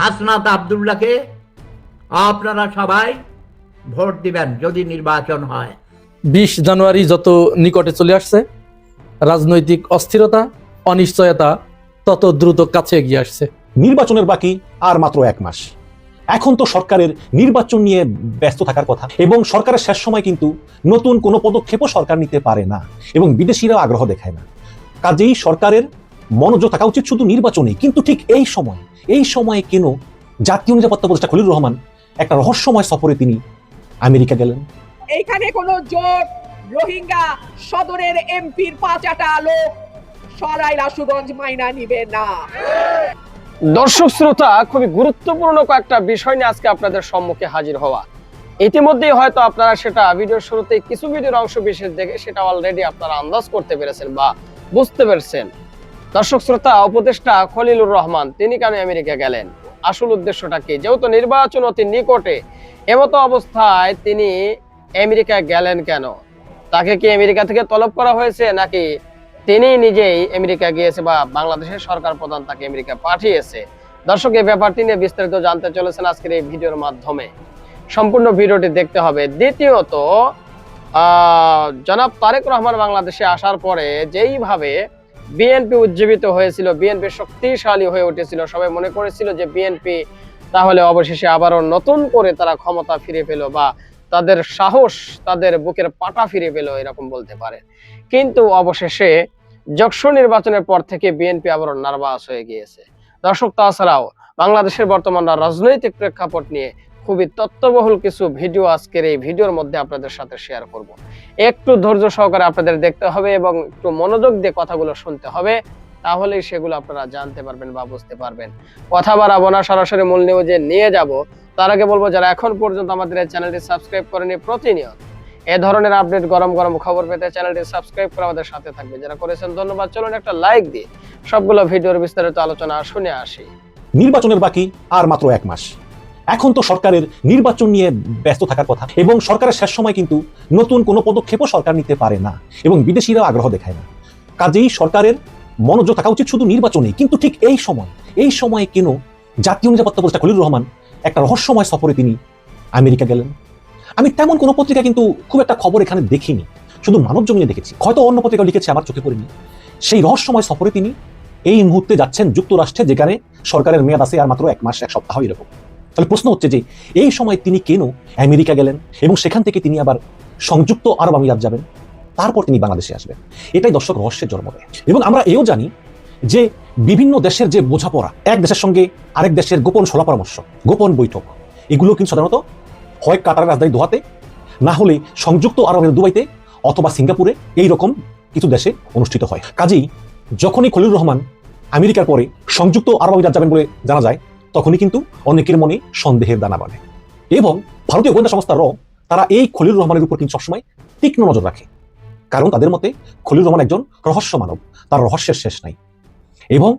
হাসনাত আবদুল্লাহকে আপনারা সবাই ভোট দিবেন যদি নির্বাচন হয়। বিশ জানুয়ারি যত নিকটে চলে আসছে রাজনৈতিক অস্থিরতা অনিশ্চয়তা তত দ্রুত কাছে এগিয়ে আসছে। নির্বাচনের বাকি আর মাত্র এক মাস। এখন তো সরকারের নির্বাচন নিয়ে ব্যস্ত থাকার কথা এবং সরকারের শেষ সময় কিন্তু নতুন কোনো পদক্ষেপও সরকার নিতে পারে না এবং বিদেশিরাও আগ্রহ দেখায় না। কাজেই সরকারের মনোযোগ থাকা উচিত শুধু নির্বাচনে কিন্তু ঠিক এই সময় এই সময়ে কেন জাতীয় নিরাপত্তা উপদেষ্টা খলিল রহমান একটা রহস্যময় সফরে তিনি আমেরিকা গেলেন? এইখানে কোনো জোট রোহিঙ্গা সদরের এমপির পাঁচাটা লোক সরাইল আশুগঞ্জ মাইনা নিবে না। দর্শক শ্রোতা খুবই গুরুত্বপূর্ণ কয়েকটা বিষয় নিয়ে আজকে আপনাদের সম্মুখে হাজির হওয়া। ইতিমধ্যেই হয়তো আপনারা সেটা ভিডিওর শুরুতে কিছু ভিডিওর অংশ বিশেষ দেখে সেটা অলরেডি আপনারা আন্দাজ করতে পেরেছেন বা বুঝতে পেরেছেন। দর্শক শ্রোতা উপদেষ্টা খলিলুর রহমান তিনি কেন আমেরিকা গেলেন? আসল উদ্দেশ্যটা কি? যেহেতু নির্বাচন অতি নিকটে এমতো অবস্থায় তিনি আমেরিকা গেলেন কেন? তাকে কি আমেরিকা থেকে তলব করা হয়েছে নাকি তিনি নিজেই আমেরিকা গিয়েছে বা বাংলাদেশের সরকার প্রধান তাকে আমেরিকা পাঠিয়েছে? দর্শক এই ব্যাপারটি নিয়ে বিস্তারিত জানতে চলেছেন আজকের এই ভিডিওর মাধ্যমে। সম্পূর্ণ ভিডিওটি দেখতে হবে। দ্বিতীয়ত আহ, জনাব তারেক রহমান বাংলাদেশে আসার পরে যেইভাবে বিএনপি উজ্জীবিত হয়েছিল, বিএনপি শক্তিশালী হয়ে উঠেছিল। সবাই মনে করেছিল যে বিএনপি তাহলে অবশেষে আবারও নতুন করে তারা ক্ষমতা ফিরে পেল বা তাদের সাহস তাদের বুকের পাটা ফিরে পেল এরকম বলতে পারে। কিন্তু অবশেষে যক্ষু নির্বাচনের পর থেকে বিএনপি আবারও নার্ভাস হয়ে গিয়েছে। দর্শক, তাছাড়াও বাংলাদেশের বর্তমান রাজনৈতিক প্রেক্ষাপট নিয়ে খুবই তত্ত্ববহুল কিছু ভিডিও আজকের এই ভিডিওর মধ্যে আপনাদের সাথে শেয়ার করব। একটু ধৈর্য সহকারে আপনাদের দেখতে হবে এবং একটু মনোযোগ দিয়ে কথাগুলো শুনতে হবে, তাহলেই সেগুলো আপনারা জানতে পারবেন বা বুঝতে পারবেন। কথা বাড়াবো না, সরাসরি মূল নিউজে নিয়ে যাব। তার আগে বলব, যারা এখন পর্যন্ত আমাদের এই চ্যানেলটি সাবস্ক্রাইব করেনি, প্রতিনিয়ত এ ধরনের আপডেট গরম গরম খবর পেতে চ্যানেলটি সাবস্ক্রাইব করে আমাদের সাথে থাকবে। যারা করেছেন, ধন্যবাদ। চলুন একটা লাইক দিয়ে সবগুলো ভিডিওর বিস্তারিত আলোচনা শুনে আসি। নির্বাচনের বাকি আর মাত্র এক মাস। এখন তো সরকারের নির্বাচন নিয়ে ব্যস্ত থাকার কথা এবং সরকারের শেষ সময় কিন্তু নতুন কোনো পদক্ষেপও সরকার নিতে পারে না এবং বিদেশিরাও আগ্রহ দেখায় না। কাজেই সরকারের মনোযোগ থাকা উচিত শুধু নির্বাচনে কিন্তু ঠিক এই সময়, এই সময়ে কেন জাতীয় নিরাপত্তা উপদেষ্টা খলিল রহমান একটা রহস্যময় সফরে তিনি আমেরিকা গেলেন? আমি তেমন কোনো পত্রিকা কিন্তু খুব একটা খবর এখানে দেখিনি, শুধু মানব জমিনে দেখেছি। হয়তো অন্য পত্রিকা লিখেছে, আমার চোখে পড়েনি। সেই রহস্যময় সফরে তিনি এই মুহূর্তে যাচ্ছেন যুক্তরাষ্ট্রে, যেখানে সরকারের মেয়াদ আছে আর মাত্র এক মাস, এক সপ্তাহ এরকম। তাহলে প্রশ্ন হচ্ছে যে, এই সময় তিনি কেন আমেরিকা গেলেন এবং সেখান থেকে তিনি আবার সংযুক্ত আরব আমিরাত যাবেন? তারপর তিনি বাংলাদেশে আসবেন। এটাই দর্শক রহস্যের জন্ম দেয়। এবং আমরা এও জানি যে, বিভিন্ন দেশের যে বোঝাপড়া, এক দেশের সঙ্গে আরেক দেশের গোপন সলা পরামর্শ গোপন বৈঠক, এগুলো কিন্তু সাধারণত হয় কাতারের রাজধানী দোহাতে, না হলে সংযুক্ত আরব আমিরাত দুবাইতে অথবা সিঙ্গাপুরে এই রকম কিছু দেশে অনুষ্ঠিত হয়। কাজেই যখনই খলিল রহমান আমেরিকার পরে সংযুক্ত আরব আমিরাত যাবেন বলে জানা যায় তখনই কিন্তু অনেকের মনে সন্দেহের দানা বাঁধে। এবং ভারতীয় গোয়েন্দা সংস্থা র, তারা এই খলিল রহমানের উপর কিন্তু সবসময় তীক্ষ্ণ নজর রাখে। কারণ তাদের মতে, খলিল রহমান একজন রহস্য মানব, তার রহস্যের শেষ নাই। এবং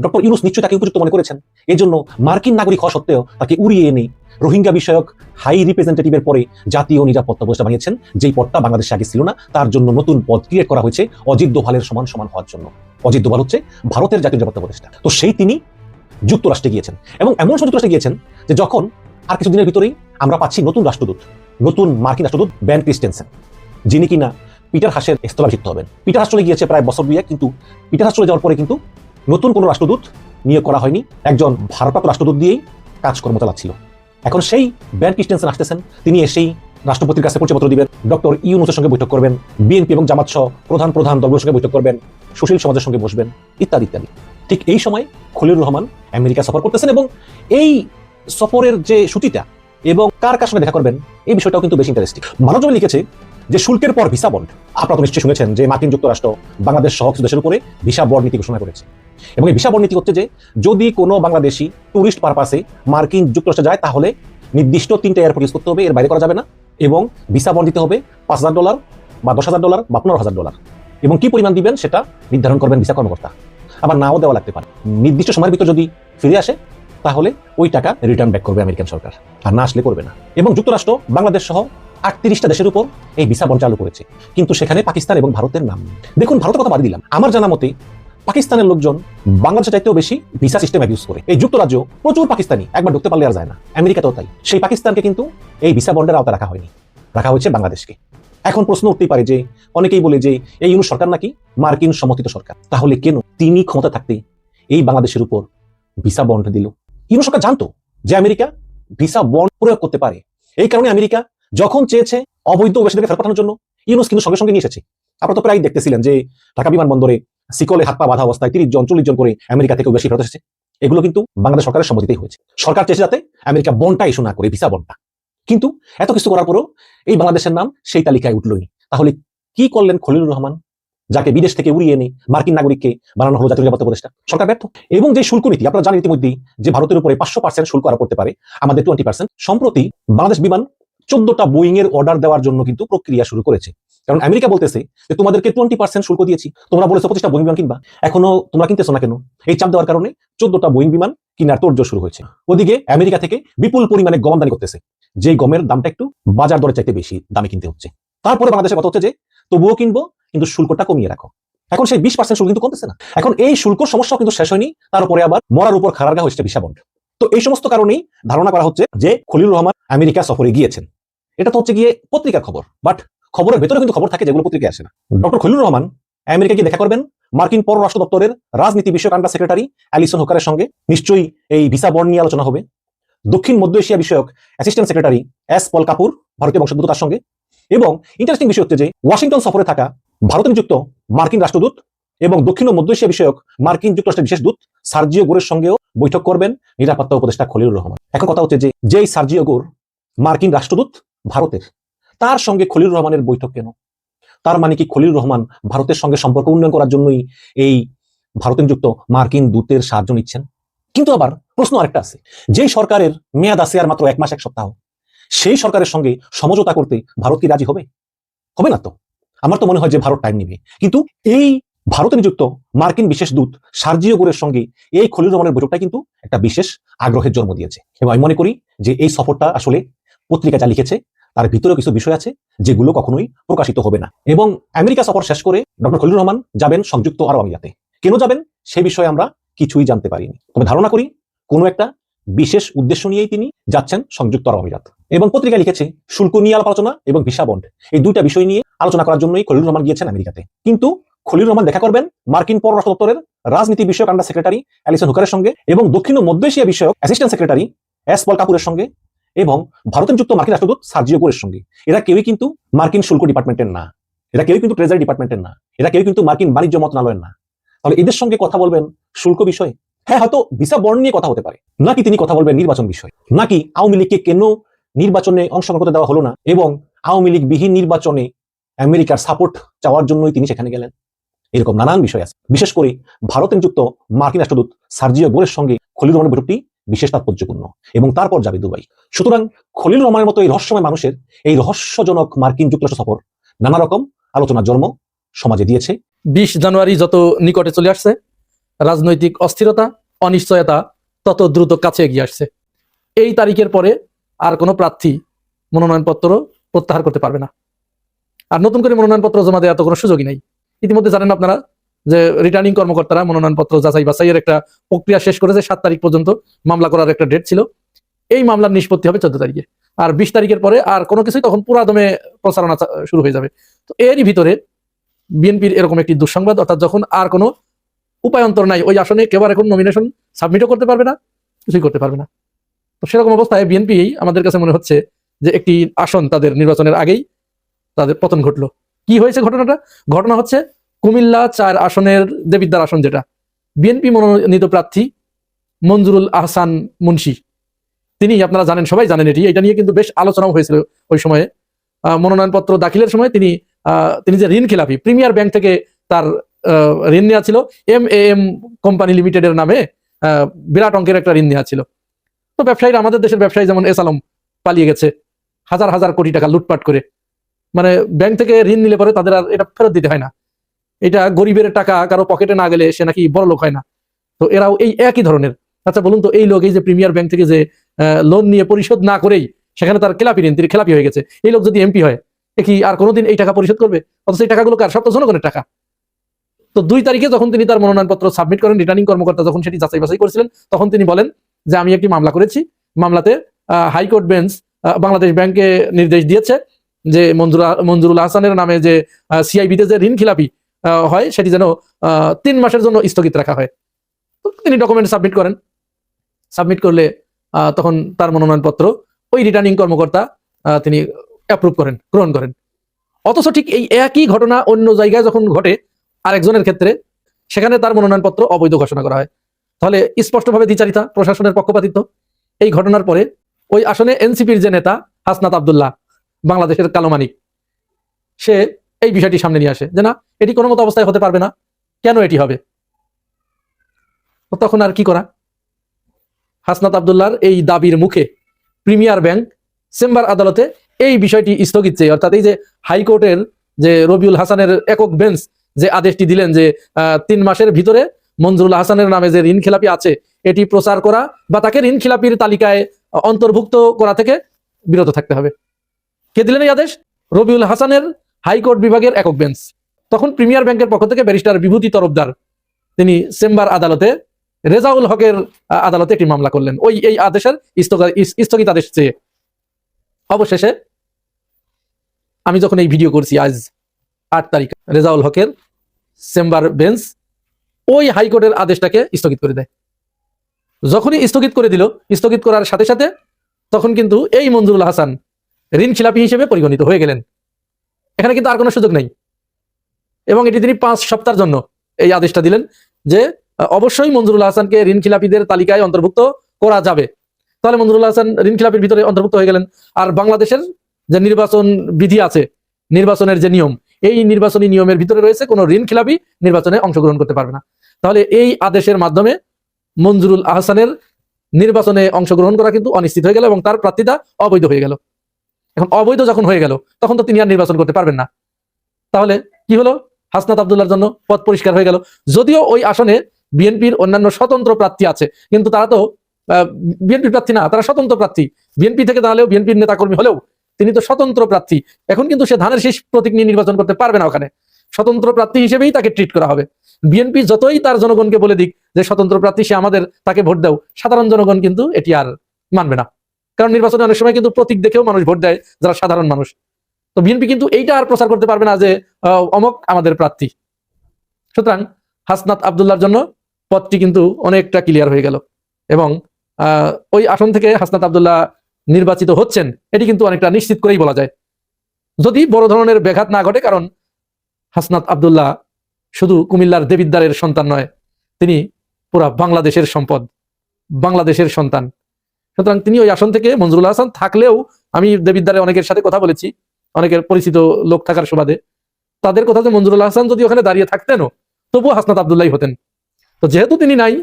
ডক্টর ইউনুস নিশ্চয়ই তাকে উপযুক্ত মনে করেছেন। এই জন্য মার্কিন নাগরিক হওয়া সত্ত্বেও তাকে উড়িয়ে এনে রোহিঙ্গা বিষয়ক হাই রিপ্রেজেন্টেটিভের পরে জাতীয় নিরাপত্তা উপদেষ্টা বানিয়েছেন, যেই পদটা বাংলাদেশে আগে ছিল না, তার জন্য নতুন পদ ক্রিয়েট করা হয়েছে অজিত দোভালের সমান সমান হওয়ার জন্য। অজিত দোভাল হচ্ছে ভারতের জাতীয় নিরাপত্তা উপদেষ্টা। তো সেই তিনি যুক্তরাষ্ট্রে গিয়েছেন। এবং এমন সময় যুক্তরাষ্ট্রে গিয়েছেন যে যখন আর কিছুদিনের ভিতরেই আমরা পাচ্ছি নতুন রাষ্ট্রদূত, নতুন মার্কিন রাষ্ট্রদূত ব্যান ক্রিস্টেনসেন, যিনি কিনা পিটার হাসের স্থলাভিষিক্ত হবেন। পিটার হাস চলে গিয়েছে প্রায় বছর দুয়েক, কিন্তু পিটার হাস চলে যাওয়ার পরে কিন্তু নতুন কোনো রাষ্ট্রদূত নিয়োগ করা হয়নি। একজন ভারপ্রাপ্ত রাষ্ট্রদূত দিয়েই কাজকর্ম চালাচ্ছিল। এখন সেই ব্যান ক্রিস্টেনসেন আসতেছেন, তিনি এসেই রাষ্ট্রপতির কাছে পরিচয়পত্র দিবেন, ডক্টর ইউনুসের সঙ্গে বৈঠক করবেন, বিএনপি এবং জামাত সহ প্রধান প্রধান দলগুলোর সঙ্গে বৈঠক করবেন, সুশীল সমাজের সঙ্গে বসবেন, ইত্যাদি ইত্যাদি। ঠিক এই সময় খলিল রহমান আমেরিকা সফর করতেছেন এবং এই সফরের যে সূচিটা এবং কার কার সঙ্গে দেখা করবেন, এই বিষয়টাও কিন্তু বেশি ইন্টারেস্টিং মানবজমি লিখেছে যে শুল্কের পর ভিসা বন্ড। আপনারা তো নিশ্চয়ই শুনেছেন যে মার্কিন যুক্তরাষ্ট্র বাংলাদেশ সহ কিছু দেশের উপরে ভিসা বন্ড নীতি ঘোষণা করেছে। এবং এই ভিসা বন্ড নীতি হচ্ছে যে যদি কোনো বাংলাদেশি ট্যুরিস্ট পারপাসে মার্কিন যুক্তরাষ্ট্রে যায়, তাহলে নির্দিষ্ট তিনটে এয়ারপোর্ট ইউজ করতে হবে, এর বাইরে করা যাবে না এবং ভিসা বন্ড দিতে হবে পাঁচ হাজার ডলার বা দশ হাজার ডলার বা পনেরো হাজার ডলার। এবং কি পরিমাণ দিবেন সেটা নির্ধারণ করবেন ভিসা কর্মকর্তা। আবার নাও দেওয়া লাগতে পারে। নির্দিষ্ট সময়ের ভিতর যদি ফিরে আসে, তাহলে ওই টাকা রিটার্ন ব্যাক করবে আমেরিকান সরকার। আর না আসলে করবে না। এবং যুক্তরাষ্ট্র, বাংলাদেশ সহ আটত্রিশটা দেশের উপর এই ভিসা বন্ড চালু করেছে। কিন্তু সেখানে পাকিস্তান এবং ভারতের নাম দেখুন, ভারতের কথা বাদ দিলাম। আমার জানা মতে, পাকিস্তানের লোকজন বাংলাদেশের চাইতেও বেশি ভিসা সিস্টেম অ্যাবিউজ করে। এই যুক্তরাজ্য প্রচুর পাকিস্তানি, একবার ঢুকতে পারলে আর যায় না। আমেরিকাতেও তাই। সেই পাকিস্তানকে কিন্তু এই ভিসা বন্ডের আওতায় রাখা হয়নি। রাখা হয়েছে বাংলাদেশকে। এখন প্রশ্ন উঠতেই পারে যে, অনেকেই বলে যে, এই ইউনুস সরকার নাকি মার্কিন সমর্থিত সরকার। তাহলে কেন তিনি ক্ষমতা থাকতে এই বাংলাদেশের উপর ভিসা বন্ড দিল? ইউনুস সরকার জানতো যে আমেরিকা ভিসা বন্ড প্রয়োগ করতে পারে। এই কারণে আমেরিকা যখন চেয়েছে অবৈধ অভিবাসীদেরকে ফেরত পাঠানোর জন্য, ইউনুস কিন্তু সঙ্গে সঙ্গে নিয়ে এসেছে। আপনারা তো প্রায় দেখতেছিলেন যে, ঢাকা বিমানবন্দরে সিকলে হাত পা বাঁধা অবস্থায় তিরিশ জন, চল্লিশ জন করে আমেরিকা থেকে বেশি ফেরত এসেছে। এগুলো কিন্তু বাংলাদেশ সরকারের সম্মতিতেই হয়েছে। সরকার চেয়েছে যাতে আমেরিকা বনটা ইস্যু না করে, ভিসা বনটা কিন্তু এত কিছু করার পরেও এই বাংলাদেশের নাম সেই তালিকায় উঠলই। তাহলে কি করলেন খলিলুর রহমান? যাকে বিদেশ থেকে উড়িয়ে এনে মার্কিন নাগরিককে বানানো হলো জাতীয় নিরাপত্তা উপদেষ্টা। সরকার ব্যর্থ। এবং যে শুল্ক নীতি, আপনারা জানেন ইতিমধ্যেই যে ভারতের উপরে পাঁচশো পার্সেন্ট শুল্ক আরোপ করতে পারে, আমাদের টোয়েন্টি পার্সেন্ট সম্প্রতি বাংলাদেশ বিমান চোদ্দটা বোয়িং এর অর্ডার দেওয়ার জন্য কিন্তু প্রক্রিয়া শুরু করেছে। কারণ আমেরিকা বলতেছে যে, তোমাদেরকে টোয়েন্টি পার্সেন্ট শুল্ক দিয়েছি। তোমরা বলেছ পঁচিশটা বোয়িং বিমান কিনবা। এখনও তোমরা কিনতেছো না কেন? এই চাপ দেওয়ার কারণে চোদ্দটা বোয়িং বিমান কিনার তোড়জোড় শুরু হয়েছে। ওদিকে আমেরিকা থেকে বিপুল পরিমাণে গম আমদানি করতেছে। যে গমের দামটা একটু বাজার দরে চাইতে বেশি দামে কিনতে হচ্ছে। তারপরে বাংলাদেশের কথা হচ্ছে যে, তবুও কিনবো, কিন্তু শুল্কটা কমিয়ে রাখো। এখন সেই বিশ পার্সেন্ট শুল্ক কিন্তু কমতেছে না। এখন এই শুল্ক সমস্যাও কিন্তু শেষ হয়নি তার উপরে আবার মরার উপর খারারগা হচ্ছে ভিসা বন্ড তো এই সমস্ত কারণেই ধারণা করা হচ্ছে যে, খলিলুর রহমান আমেরিকা সফরে গিয়েছেন। এটা তো হচ্ছে গিয়ে পত্রিকার খবর, বাট খবরের ভেতরে কিন্তু খবর থাকে যেগুলো পত্রিকায় আসে না। ডক্টর খলিলুর রহমান আমেরিকা গিয়ে দেখা করবেন, মার্কিন পররাষ্ট্র দপ্তরের রাজনীতি বিষয়ক আন্ডার সেক্রেটারি অ্যালিসন হোকারের সঙ্গে। নিশ্চয়ই এই ভিসা বন্ড নিয়ে আলোচনা হবে। দক্ষিণ মধ্য এশিয়া বিষয়ক assistant secretary S Paul Kapur ভারতীয় বংশোদ্ভূত তার সঙ্গে। এবং ইন্টারেস্টিং বিষয় হচ্ছে যে, ওয়াশিংটন সফরে থাকা ভারতে নিযুক্ত মার্কিন রাষ্ট্রদূত এবং দক্ষিণ ও মধ্য এশিয়া বিষয়ক মার্কিন যুক্তরাষ্ট্রের বিশেষ দূত সার্জিও গোরের সঙ্গেও বৈঠক করবেন নিরাপত্তা উপদেষ্টা খলিলুর রহমান। এখন কথা হচ্ছে যে, যেই সার্জিও গোর মার্কিন রাষ্ট্রদূত ভারতের, তার সঙ্গে খলিলুর রহমানের বৈঠক কেন? তার মানে কি খলিলুর রহমান ভারতের সঙ্গে সম্পর্ক উন্নয়ন করার জন্যই এই ভারতে নিযুক্ত মার্কিন দূতের সাহায্য নিচ্ছেন? কিন্তু আবার প্রশ্ন আরেকটা আছে। যেই সরকারের মেয়াদ আছে আর মাত্র এক মাস, এক সপ্তাহ, সেই সরকারের সঙ্গে সমঝোতা করতে ভারত কি রাজি হবে? হবে না তো। আমার তো মনে হয় যে ভারত টাইম নিবে। কিন্তু এই ভারতে নিযুক্ত মার্কিন বিশেষ দূত সার্জিও গোরের সঙ্গে এই খলিল রহমানের বৈঠকটা কিন্তু একটা বিশেষ আগ্রহের জন্ম দিয়েছে। এবং আমি মনে করি যে এই সফরটা আসলে পত্রিকা যা লিখেছে, তার ভিতরেও কিছু বিষয় আছে যেগুলো কখনোই প্রকাশিত হবে না। এবং আমেরিকা সফর শেষ করে ডক্টর খলিল রহমান যাবেন সংযুক্ত আরব আমিরাতে। কেন যাবেন? সে বিষয়ে আমরা কিছুই জানতে পারিনি। তবে ধারণা করি কোনো একটা বিশেষ উদ্দেশ্য নিয়েই তিনি যাচ্ছেন সংযুক্ত আরব আমিরাত। এবং পত্রিকা লিখেছে, শুল্ক নিয়ে আলোচনা এবং ভিসা বন্ড। এই দুইটা বিষয় নিয়ে আলোচনা করার জন্যই খলিল রহমান গিয়েছেন আমেরিকাতে। কিন্তু খলিল রহমান দেখা করবেন মার্কিন পররাষ্ট্র দপ্তরের রাজনীতি বিষয়ক আন্ডার সেক্রেটারি অ্যালিসন হুকারের সঙ্গে এবং দক্ষিণ ও মধ্য এশিয়া বিষয়ক অ্যাসিস্ট্যান্ট সেক্রেটারি এস পল কাপুরের সঙ্গে এবং ভারতের যুক্ত মার্কিন রাষ্ট্রদূত সার্জিও গোরের সঙ্গে। এরা কেউই কিন্তু মার্কিন শুল্ক ডিপার্টমেন্টের না। এরা কেউই কিন্তু ট্রেজারি ডিপার্টমেন্টের না। এরা কেউ কিন্তু মার্কিন বাণিজ্য মন্ত্রণালয়ের না। তাহলে এদের সঙ্গে কথা বলবেন শুল্ক বিষয়ে? হ্যাঁ হয়তো ভিসা বন্ড নিয়ে কথা হতে পারে। নাকি তিনি কথা বলবেন নির্বাচন বিষয়ে? নাকি আওয়ামী লীগকে কেন নির্বাচনে অংশগ্রহণ করতে দেওয়া হলো না? এবং আওয়ামী লীগ বিহীন নির্বাচনে আমেরিকার সাপোর্ট চাওয়ার জন্যই তিনি সেখানে গেলেন? এরকম নানান বিষয় আছে। বিশেষ করে ভারতে নিযুক্ত মার্কিন রাষ্ট্রদূত সার্জিও গোরের সঙ্গে খলিল রহমানের বৈঠকটি বিশেষ তাৎপর্যপূর্ণ। এবং তারপর যাবে দুবাই সুতরাং খলিল রহমানের মতো এই রহস্যময় মানুষের এই রহস্যজনক মার্কিন যুক্তরাষ্ট্র সফর নানা রকম আলোচনার জন্ম সমাজে দিয়েছে। বিশ জানুয়ারি যত নিকটে চলে আসছে, রাজনৈতিক অস্থিরতা, অনিশ্চয়তা তত দ্রুত কাছে এগিয়ে আসছে। এই তারিখের পরে আর কোনো প্রার্থী মনোনয়নপত্র প্রত্যাহার করতে পারবে না। আর নতুন করে মনোনয়নপত্র জমা দেওয়ার তো কোনো সুযোগই নেই। ইতিমধ্যে জানেন আপনারা যে রিটার্নিং কর্মকর্তারা মনোনয়নপত্র যাচাই বাছাইয়ের একটা প্রক্রিয়া শেষ করেছে, সাত তারিখ পর্যন্ত মামলা করার একটা ডেট ছিল। এই মামলার নিষ্পত্তি হবে চোদ্দ তারিখে। আর বিশ তারিখের পরে আর কোনো কিছুই তখন পুরা দমে প্রচারণা শুরু হয়ে যাবে। তো এরই ভিতরে বিএনপির এরকম একটি দুঃসংবাদ, অর্থাৎ যখন আর কোনো উপায়ন্তর নাই, ওই আসনে কেউ আর এখন নমিনেশন সাবমিটও করতে পারবে না, কিছুই করতে পারবে না। তো সেরকম অবস্থায় বিএনপি আমাদের কাছে মনে হচ্ছে যে একটি আসন তাদের নির্বাচনের আগেই তাদের পতন ঘটলো। কি হয়েছে ঘটনাটা? ঘটনা হচ্ছে কুমিল্লা চার আসনের দেবিদ্দার আসন যেটা। বিএনপি মনোনীত প্রার্থী মঞ্জুরুল আহসান মুন্সি। তিনি আপনারা জানেন, সবাই জানেন এটি। এটা নিয়ে কিন্তু বেশ আলোচনাও হয়েছিল ওই সময়ে। মনোনয়নপত্র দাখিলের সময় তিনি তিনি যে ঋণ খেলাপি প্রিমিয়ার ব্যাংক থেকে তার ঋণ নেওয়া ছিল। এম এ এম কোম্পানি লিমিটেডের নামে বিরাট অঙ্কের একটা ঋণ নেওয়া ছিল। তো ব্যবসায়ীরা, আমাদের দেশের ব্যবসায়ী যেমন এস আলম পালিয়ে গেছে, হাজার হাজার কোটি টাকা লুটপাট করে। মানে ব্যাংক থেকে ঋণ নিলে পরে তাদের আর এটা ফেরত দিতে হয় না। এটা গরিবের টাকা কারও পকেটে না গেলে সে নাকি বড় লোক হয় না। তো এরাও এই একই ধরনের। আচ্ছা বলুন তো, এই লোক, এই যে প্রিমিয়ার ব্যাংক থেকে যে লোন নিয়ে পরিশোধ না করেই সেখানে তার খেলাপি ঋণ, তিনি খেলাপি হয়ে গেছে। এই লোক যদি এমপি হয় কি আর কোনোদিন এই টাকা পরিশোধ করবে? অথচ এই টাকাগুলো কার? সব তো জনগণের টাকা। তো দুই তারিখে যখন তিনি তার মনোনয়নপত্র সাবমিট করেন রিটার্নিং কর্মকর্তা যখন সেটি যাচাই বাছাই করেছিলেন, তখন তিনি বলেন যে, আমি একটি মামলা করেছি। মামলাতে হাইকোর্ট বেঞ্চ বাংলাদেশ ব্যাংকে নির্দেশ দিয়েছে যে, মঞ্জুর, মঞ্জুরুল হাসানের নামে যে সিআইবিতে যে ঋণ খিলাপি হয়, সেটি যেন তিন মাসের জন্য স্থগিত রাখা হয়। তিনি ডকুমেন্ট সাবমিট করেন। সাবমিট করলে তখন তার মনোনয়নপত্র, ওই রিটার্নিং কর্মকর্তা তিনি অ্যাপ্রুভ করেন, গ্রহণ করেন। অথচ ঠিক এই একই ঘটনা অন্য জায়গায় যখন ঘটে আরেকজনের ক্ষেত্রে, সেখানে তার মনোনয়নপত্র অবৈধ ঘোষণা করা হয়। তাহলে স্পষ্টভাবে দ্বিচারিতা, প্রশাসনের পক্ষপাতিত্ব। এই ঘটনার পরে ওই আসনে এনসিপির যে নেতা হাসনাত আবদুল্লাহ, বাংলাদেশের কালোমানিক সে এই বিষয়টি সামনে নিয়ে আসে যে না, এটি কোনো মতো অবস্থায় হতে পারবে না, কেন এটি হবে? তখন আর কি করা? হাসনাত আবদুল্লাহর এই দাবির মুখে প্রিমিয়ার ব্যাংক চেম্বার আদালতে এই বিষয়টি স্থগিত চেয়ে, অর্থাৎ এই যে হাইকোর্টের যে রবিউল হাসানের একক বেঞ্চ যে আদেশটি দিলেন যে তিন মাসের ভিতরে মঞ্জুরুল হাসানের নামে যে ঋণ খেলাপি আছে, এটি প্রচার করা বা তাকে ঋণ খেলাপির তালিকায় অন্তর্ভুক্ত করা থেকে বিরত থাকতে হবে। কে দিলেন এই আদেশ? রবিউল হাসানের হাইকোর্ট বিভাগের একক বেঞ্চ। তখন প্রিমিয়ার ব্যাংকের পক্ষ থেকে ব্যারিস্টার বিভূতি তরফদার, তিনি চেম্বার আদালতে, রেজাউল হকের আদালতে একটি মামলা করলেন। ওই, এই আদেশের স্থগা- ইস- স্থগিত আদেশ চেয়ে। অবশেষে আমি যখন এই ভিডিও করছি আজ আট তারিখ, রেজাউল হকের চেম্বার বেঞ্চ, ওই হাইকোর্টের আদেশটাকে স্থগিত করে দেয়। যখনই স্থগিত করে দিল, স্থগিত করার সাথে সাথে তখন কিন্তু এই মঞ্জুরুল হাসান ঋণ খিলাপি হিসেবে পরিগণিত হয়ে গেলেন। এখানে কিন্তু আর কোনো সুযোগ নেই। এবং এটি তিনি পাঁচ সপ্তাহের জন্য এই আদেশটা দিলেন যে, অবশ্যই মঞ্জুরুল হাসানকে ঋণ খিলাপিদের তালিকায় অন্তর্ভুক্ত করা যাবে। তাহলে মঞ্জুরুল হাসান ঋণ খিলাপির ভিতরে অন্তর্ভুক্ত হয়ে গেলেন। আর বাংলাদেশের যে নির্বাচন বিধি আছে, নির্বাচনের যে নিয়ম, এই নির্বাচনী নিয়মের ভিতরে রয়েছে কোনো ঋণ খিলাপি নির্বাচনে অংশগ্রহণ করতে পারবে না। তাহলে এই আদেশের মাধ্যমে মঞ্জুরুল আহসানের নির্বাচনে অংশগ্রহণ করা কিন্তু অনিশ্চিত হয়ে গেল এবং তার প্রার্থিতা অবৈধ হয়ে গেল। এখন অবৈধ যখন হয়ে গেল, তখন তো তিনি আর নির্বাচন করতে পারবেন না। তাহলে কি হলো? হাসনাত আবদুল্লার জন্য পথ পরিষ্কার হয়ে গেল। যদিও ওই আসনে বিএনপির অন্যান্য স্বতন্ত্র প্রার্থী আছে, কিন্তু তারা তো বিএনপি প্রার্থী না, তারা স্বতন্ত্র প্রার্থী। বিএনপি থেকে দাঁড়ালেও বিএনপির নেতাকর্মী হলেও তিনি তো স্বতন্ত্র প্রার্থী। এখন কিন্তু সে ধানের শেষ প্রতীক নিয়ে নির্বাচন করতে পারবে না ওখানে। স্বতন্ত্র প্রার্থী হিসেবেই তাকে ট্রিট করা হবে। বিএনপি যতই তার জনগণকে বলে দিক যে স্বতন্ত্র প্রার্থী, সে আমাদের তাকে ভোট দাও, সাধারণ জনগণ কিন্তু এটি আর মানবে না। কারণ নির্বাচনে অনেক সময় কিন্তু প্রতীক দেখেও মানুষ ভোট দেয়, যারা সাধারণ মানুষ। তো বিএনপি কিন্তু এইটা আর প্রচার করতে পারবে না যে অমক আমাদের প্রার্থী। সুতরাং হাসনাত আবদুল্লার জন্য পথটি কিন্তু অনেকটা ক্লিয়ার হয়ে গেল। এবং ওই আসন থেকে হাসনাত আবদুল্লাহ নির্বাচিত হচ্ছেন, এটি কিন্তু অনেকটা নিশ্চিত করেই বলা যায়। যদি বড় ধরনের ব্যাঘাত না ঘটে, কারণ হাসনাত আবদুল্লাহ শুধু কুমিল্লার দেবিদ্দারের সন্তান নয়, তিনি পুরা বাংলাদেশের সম্পদ, বাংলাদেশের সন্তান। সুতরাং তিনি ওই আসন থেকে মঞ্জুরুল হাসান থাকলেও আমি দেবিদ্দারে অনেকের সাথে কথা বলেছি, অনেকের পরিচিত লোক থাকার সুবাদে। তাদের কথা যে মঞ্জুরুল হাসান যদি ওখানে দাঁড়িয়ে থাকতেনও, তবুও হাসনাত আবদুল্লাহ হতেন। তো যেহেতু তিনি নাই,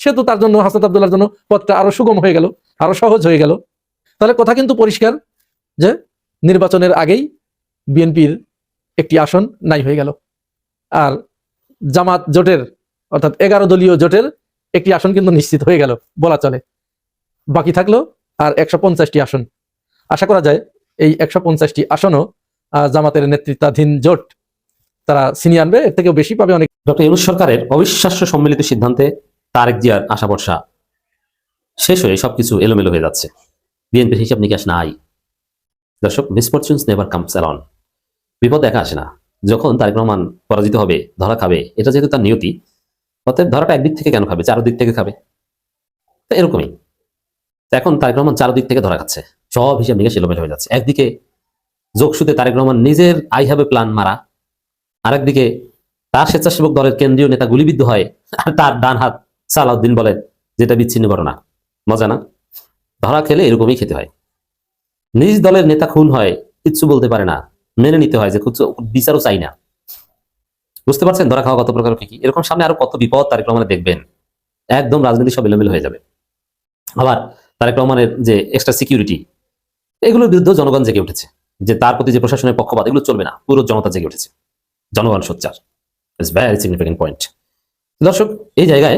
সেহেতু তার জন্য, হাসনাত আবদুল্লাহর জন্য পথটা আরও সুগম হয়ে গেল, আরও সহজ হয়ে গেল। তাহলে কথা কিন্তু পরিষ্কার যে নির্বাচনের আগেই বিএনপির একটি আসন নাই হয়ে গেল। আর জামাত জোটের, অর্থাৎ এগারো দলীয় জোটের একটি আসন কিন্তু নিশ্চিত হয়ে গেল, বলা চলে। বাকি থাকল আর একশো পঞ্চাশটি আসন। আশা করা যায় এই একশো পঞ্চাশটি আসনও জামাতের নেতৃত্বাধীন জোট, তারা ছিনিয়ে আনবে, এর থেকেও বেশি পাবে অনেক। ডক্টর ইউনুস সরকারের অবিশ্বাস্য সম্মিলিত সিদ্ধান্তে তারেক জিয়ার আশা ভরসা শেষ হয়ে সবকিছু এলোমেলো হয়ে যাচ্ছে। বিএনপির হিসাব নিকাশ নাই। দর্শক মিসফরচুনস নেভার কামস অ্যালন বিপদ একা আসে না। যখন তারেক রহমান পরাজিত হবে, ধরা খাবে, এটা যেহেতু তার নিয়তি, অতএব ধরাটা একদিক থেকে কেন খাবে? চারদিক থেকে খাবে। তো এরকমই। এখন তারেক রহমান চারদিক থেকে ধরা খাচ্ছে। সব হিসাব নিকাশ এলোমেলো হয়ে যাচ্ছে। একদিকে যোগসুতে তারেক রহমান নিজের আই হ্যাভ এ প্ল্যান মারা। আরেকদিকে তার স্বেচ্ছাসেবক দলের কেন্দ্রীয় নেতা গুলিবিদ্ধ হয়। আর তার ডান হাত সালাউদ্দিন বলেন, যেটা বিচ্ছিন্ন ঘটনা। মজা না? ধরা খেলে এরকমই খেতে হয়। নিজ দলের নেতা খুন হয়, কিচ্ছু বলতে পারে না, মেনে নিতে হয় যে বিচারও চাই না। বুঝতে পারছেন ধরা খাওয়া কত প্রকার কি এরকম সামনে আরও কত বিপদ তারেক রহমানের দেখবেন। একদম রাজনীতি সব এলোমেলো হয়ে যাবে। আবার তারেক রহমানের যে এক্সট্রা সিকিউরিটি এগুলোর বিরুদ্ধে জনগণ জেগে উঠেছে। যে তার প্রতি যে প্রশাসনের পক্ষপাত, এগুলো চলবে না, পুরো জনতা জেগে উঠেছে। জনগণ সোচ্চার। ইটস ভ্যারি সিগনিফিকেন্ট পয়েন্ট দর্শক, এই জায়গায়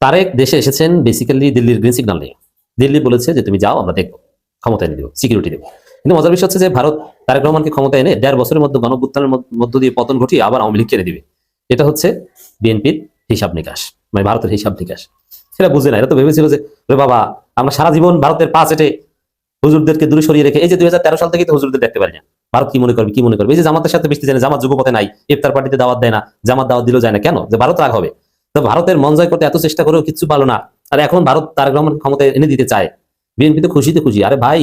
তারেক দেশে এসেছেন বেসিক্যালি দিল্লির গ্রিন সিগন্যাল নিয়ে। দিল্লি বলেছে যে, তুমি যাও, আমরা দেখব। ক্ষমতা এনে দেবো সিকিউরিটি দেবো। কিন্তু মজার বিষয় হচ্ছে যে, ভারত তারেক রহমানকে ক্ষমতা এনে দেড় বছরের মধ্যে গণভুত্থানের মধ্য দিয়ে পতন ঘটিয়ে আবার আওয়ামী লীগ কেড়ে দিবে। এটা হচ্ছে বিএনপির হিসাব নিকাশ মানে ভারতের হিসাব নিকাশ। সেটা বুঝে না এটা তো ভেবেছিল যে, "ওরে বাবা, আমরা সারা জীবন ভারতের পা চেটে হুজুরদেরকে দূরে সরিয়ে রেখে, এই যে দুই হাজার তেরো সাল থেকে তো হুজুরদের দেখতে পারি না। ভারত কি মনে করবে, কি মনে করবে? এই যে জামাতের সাথে বেশি জানে জামাত যুগপথে নাই, ইফতার পার্টিতে দাওয়াত দেয় না, জামাত দাওয়াত দিলেও যায় না। কেন? যে ভারত রাগ হবে। তো ভারতের মন জয় করতে এত চেষ্টা করেও কিচ্ছু পালো না। আর এখন ভারত তারেক রহমান ক্ষমতায় এনে দিতে চায়। বিএনপি তো খুশিতে খুশি। আরে ভাই,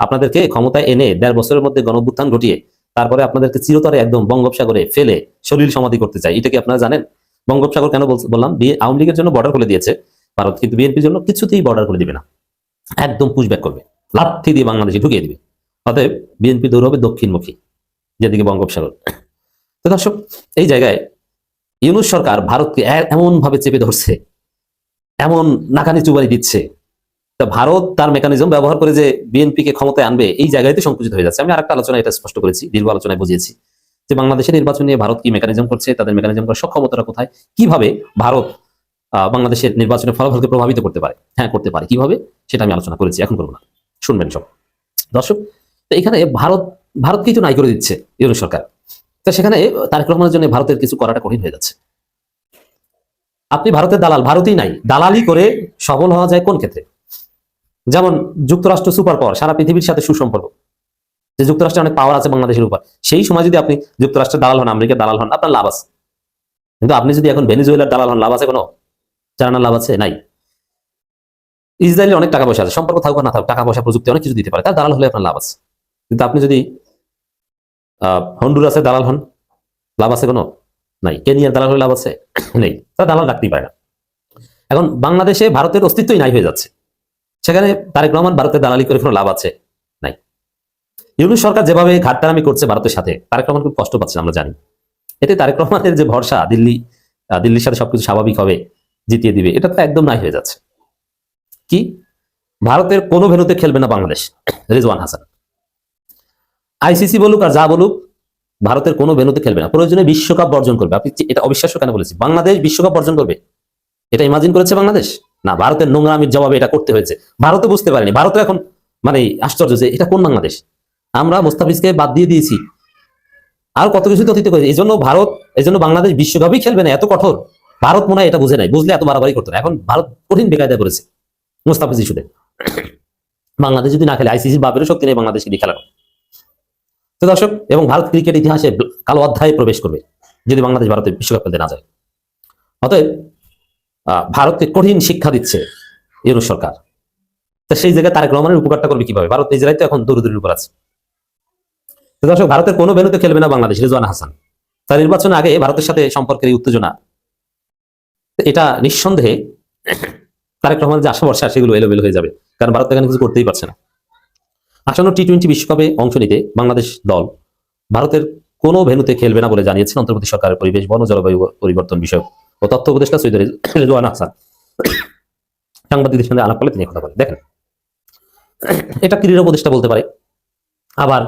আপনাদেরকে ক্ষমতায় এনে দেড় বছরের মধ্যে গণভ্যুত্থান ঘটিয়ে তারপরে আপনাদেরকে চিরতরে একদম বঙ্গোপসাগরে ফেলে শরীর সমাধি করতে চাই এটা কি আপনারা জানেন? বঙ্গোপসাগর কেন বললাম আওয়ামী লীগের জন্য বর্ডার খুলে দিয়েছে ভারত। কিন্তু বিএনপির জন্য কিছুতেই বর্ডার খুলে দিবে না। একদম পুশব্যাক করবে। লাথি দিয়ে বাংলাদেশে ঢুকিয়ে দিবে। অতএব বিএনপি দৌড় হবে দক্ষিণমুখী, যেদিকে বঙ্গোপসাগর। তো দর্শক, এই জায়গায় ইউনুস সরকার ভারতকে এমন ভাবে চেপে ধরছে, এমন নাকানি চুবানি দিচ্ছে। তা ভারত তার মেকানিজম ব্যবহার করে যে বিএনপি কে ক্ষমতায় আনবে, এই জায়গায় তো সংকুচিত হয়ে যাচ্ছে। আমি আরেকটা আলোচনা এটা স্পষ্ট করেছি, দীর্ঘ আলোচনায় বুঝিয়েছি যে বাংলাদেশের নির্বাচন নিয়ে ভারত কি মেকানিজম করছে, তাদের মেকানিজম করার সক্ষমতাটা কোথায়, কীভাবে ভারত বাংলাদেশের নির্বাচনের ফলাফলকে প্রভাবিত করতে পারে? হ্যাঁ করতে পারে। কীভাবে? সেটা আমি আলোচনা করেছি, এখন করব না। শুনবেন সব। দর্শক, তো এখানে ভারত ভারতকেই তো নাই করে দিচ্ছে ইউনিট সরকার। তো সেখানে তারেক রহমানের জন্য ভারতের কিছু করাটা কঠিন হয়ে যাচ্ছে। আপনি ভারতের দালাল, ভারতই নাই, দালালি করে সফল হওয়া যায় কোন ক্ষেত্রে? যেমন যুক্তরাষ্ট্র সুপার পাওয়ার, সারা পৃথিবীর সাথে সুসম্পর্ক। যে যুক্তরাষ্ট্রে অনেক পাওয়ার আছে বাংলাদেশের উপর, সেই সময় যদি আপনি যুক্তরাষ্ট্রের দালাল হন, আমেরিকার দালাল হন, আপনার লাভ আছে। কিন্তু আপনি যদি এখন ভেনিজুয়েলার দালাল হন, লাভ আছে কোনো? জানার লাভ আছে, নাই। ইসরায়েলের অনেক টাকা পয়সা আছে, সম্পর্ক থাকুক না থাকুক, টাকা পয়সা প্রযুক্তি অনেক কিছু দিতে পারে, তার দালাল হলে আপনার লাভ আছে। কিন্তু আপনি যদি আহ দালাল হন। লাভ আছে কোনো? নাই। কেনিয়ার দালাল হলে লাভ আছে? নেই। তারা দালাল রাখতেই পারে না। এখন বাংলাদেশে ভারতের অস্তিত্বই নাই হয়ে যাচ্ছে। সেখানে তারেক রহমান ভারতের দালালি করে কোনো লাভ আছে? নাই। ইউনুস সরকার যেভাবে ঘাটতারামি করছে ভারতের সাথে, তারেক রহমান খুব কষ্ট পাচ্ছে আমরা জানি। এতে তারেক রহমানের যে ভরসা, দিল্লি দিল্লির সাথে সবকিছু স্বাভাবিক হবে, জিতিয়ে দিবে, এটা তো একদম নাই হয়ে যাচ্ছে। কি? ভারতের কোনো ভেনুতে খেলবে না বাংলাদেশ, রিজওয়ান হাসান। আইসিসি বলুক আর যা বলুক, ভারতের কোনো ভেনুতে খেলবে না। প্রয়োজনে বিশ্বকাপ বর্জন করবে। আপনি এটা অবিশ্বাস্য কেন বলেছি? বাংলাদেশ বিশ্বকাপ বর্জন করবে। এটা ইমাজিন করেছে বাংলাদেশ? না, ভারতের নোংরামির জবাবে এটা করতে হয়েছে। ভারতে বুঝতে পারেনি। ভারতে এখন মানে আশ্চর্য যে এটা কোন বাংলাদেশ? আমরা মোস্তাফিজকে বাদ দিয়ে দিয়েছি। আর কত কিছু অতীত করেছে। এই জন্য ভারত এই জন্য বাংলাদেশ বিশ্বকাপই খেলবে না। এত কঠোর। ভারত মনে হয় এটা বুঝে নাই বুঝলে এত বাড়াবাড়ি করতো না। এখন ভারত কঠিন বেকায়দায় করেছে মুস্তাফিজ ইস্যুতে বাংলাদেশ যদি না খেলে, আইসিসির বাপেরও শক্তি নেই বাংলাদেশকে খেলার। তো দর্শক, এবং ভারত ক্রিকেট ইতিহাসে কালো অধ্যায়ে প্রবেশ করবে, যদি বাংলাদেশ ভারতে বিশ্বকাপ খেলতে না যায়। অতএব ভারতকে কঠিন শিক্ষা দিচ্ছে ইউনুস সরকার। তা সেই জায়গায় তারেক রহমানের উপকারটা করবে কীভাবে? ভারত নিজেরাই তো এখন দূরদূরের উপর আছে। দর্শক, ভারতের কোনো ভেনুতে খেলবে না বাংলাদেশ, রেজওয়ান হাসান। তার নির্বাচন আগে ভারতের সাথে সম্পর্কের উত্তেজনা, এটা নিঃসন্দেহে তারেক রহমানের যে আশা ভরসা সেগুলো এলোমেলো হয়ে যাবে। কারণ ভারত এখানে কিছু করতেই পারছে না। আসন্ন টি টোয়েন্টি বিশ্বকাপে অংশ নিতে বাংলাদেশ দল ভারতের কোনো ভেন্যুতে খেলবে না বলে জানিয়েছেন অন্তর্বর্তী সরকারের পরিবেশ, বন জলবায়ু পরিবর্তন বিষয়ক ও তথ্য উপদেষ্টা সৈয়দ রেজওয়ান সাংবাদিকদের সঙ্গে আলাপ করলে তিনি কথা বলেন। দেখেন, এটা ক্রীড়া উপদেষ্টা বলতে পারে, আবার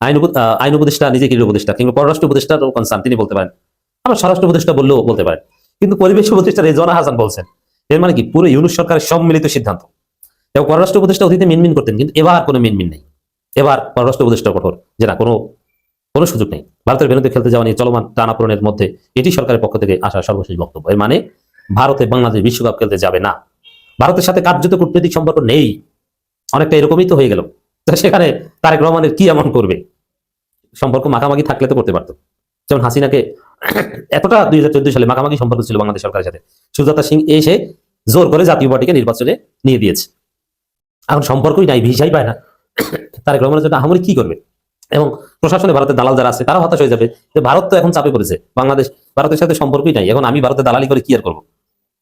আইন আইন উপদেষ্টা নিজে ক্রীড়া উপদেষ্টা কিংবা পররাষ্ট্র উপদেষ্টার কনসার্ন তিনি বলতে পারেন। আবার স্বরাষ্ট্র উপদেষ্টা বললেও বলতে পারেন। কিন্তু পরিবেশ উপদেষ্টা রেজওয়ান হাসান বলছেন, এর মানে কি? পুরো ইউনুস সরকারের সম্মিলিত সিদ্ধান্ত। এবং পররাষ্ট্র উপদেষ্টা অতীতে মিনমিন করতেন, কিন্তু এবার কোনো মিনমিন নেই। এবার পররাষ্ট্র উপদেষ্টা কঠোর, যে না, কোনো কোনো সুযোগ নেই। ভারতের বিরুদ্ধে খেলতে যাওয়া নিয়ে চলমান টানাপোড়েনের মধ্যে এটি সরকারের পক্ষ থেকে আসা সর্বশেষ বক্তব্য। এর মানে ভারতে বাংলাদেশ বিশ্বকাপ খেলতে যাবে না। ভারতের সাথে কার্যত কূটনৈতিক সম্পর্ক নেই। অনেকটা এরকমই তো হয়ে গেল। সেখানে তারেক রহমানের কি এমন করবে? সম্পর্ক মাখামাখি থাকলে তো করতে পারতো। যেমন হাসিনাকে এতটা দুই হাজার চোদ্দ সালে মাখামাখি সম্পর্ক ছিল বাংলাদেশ সরকারের সাথে। সুজাতা সিং এসে জোর করে জাতীয় পার্টিকে নির্বাচনে নিয়ে দিয়েছে। এখন সম্পর্কই নাই, ভিসাই পায় না। তারেক রহমানের জন্য আহামরি কি করবে? এবং প্রশাসনে ভারতের দালাল যারা আছে তারা হতাশ হয়ে যাবে যে ভারত তো এখন চাপে পড়েছে, বাংলাদেশ, ভারতের সাথে সম্পর্কই নাই, এখন আমি ভারতে দালালি করে কি আর করব?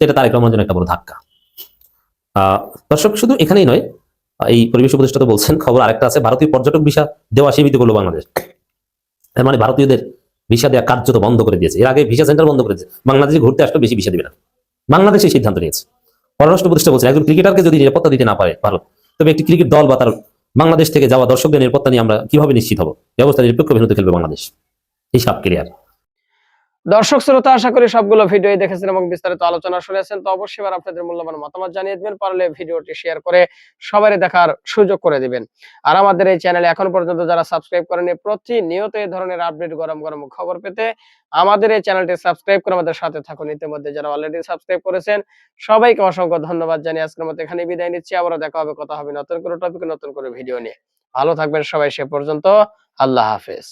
এটা তারেক রহমানের জন্য একটা বড় ধাক্কা। দর্শক, শুধু এখানেই নয়, এই পরিবেশ উপদেষ্টা তো বলছেন, খবর আরেকটা আছে, ভারতীয় পর্যটক ভিসা দেওয়া সীমিত করল বাংলাদেশ। এর মানে ভারতীয়দের ভিসা দেওয়া কার্যত বন্ধ করে দিয়েছে। এর আগে ভিসা সেন্টার বন্ধ করেছে বাংলাদেশে ঘুরতে আসলে বেশি ভিসা দেবে না। বাংলাদেশে সিদ্ধান্ত নিয়েছে। পররাষ্ট্র উপদেষ্টা বলছে একজন ক্রিকেটারকে যদি নিরাপত্তা দিতে না পারে ভারত তবে একটি ক্রিকেট দল বা তার বাংলাদেশ থেকে যাওয়া দর্শকদের নিরাপত্তা নিয়ে আমরা কীভাবে নিশ্চিত হব? ব্যবস্থা নিরপেক্ষ ভেন্যুতে খেলবে বাংলাদেশ। এই হিসাব ক্লিয়ার। দর্শক, শ্রোতা, আশা করি সবগুলো ভিডিও দেখেছেন এবং বিস্তারিত আলোচনা শুনেছেন। তো অবশ্যই এবার আপনাদের মূল্যবান মতামত জানিয়ে দিবেন, পারলে ভিডিওটি শেয়ার করে সবাই দেখার সুযোগ করে দিবেন। আর আমাদের এই চ্যানেলে এখন পর্যন্ত যারা সাবস্ক্রাইব করেনি প্রতিনিয়ত এই ধরনের আপডেট গরম গরম খবর পেতে আমাদের এই চ্যানেলটি সাবস্ক্রাইব করে আমাদের সাথে থাকুন। ইতিমধ্যে যারা অলরেডি সাবস্ক্রাইব করেছেন, সবাইকে অসংখ্য ধন্যবাদ জানিয়ে আজকের মতো এখানে বিদায় নিচ্ছি। আবারও দেখা হবে, কথা হবে নতুন করে টপিক নতুন করে ভিডিও নিয়ে। ভালো থাকবেন সবাই, সে পর্যন্ত আল্লাহ হাফেজ।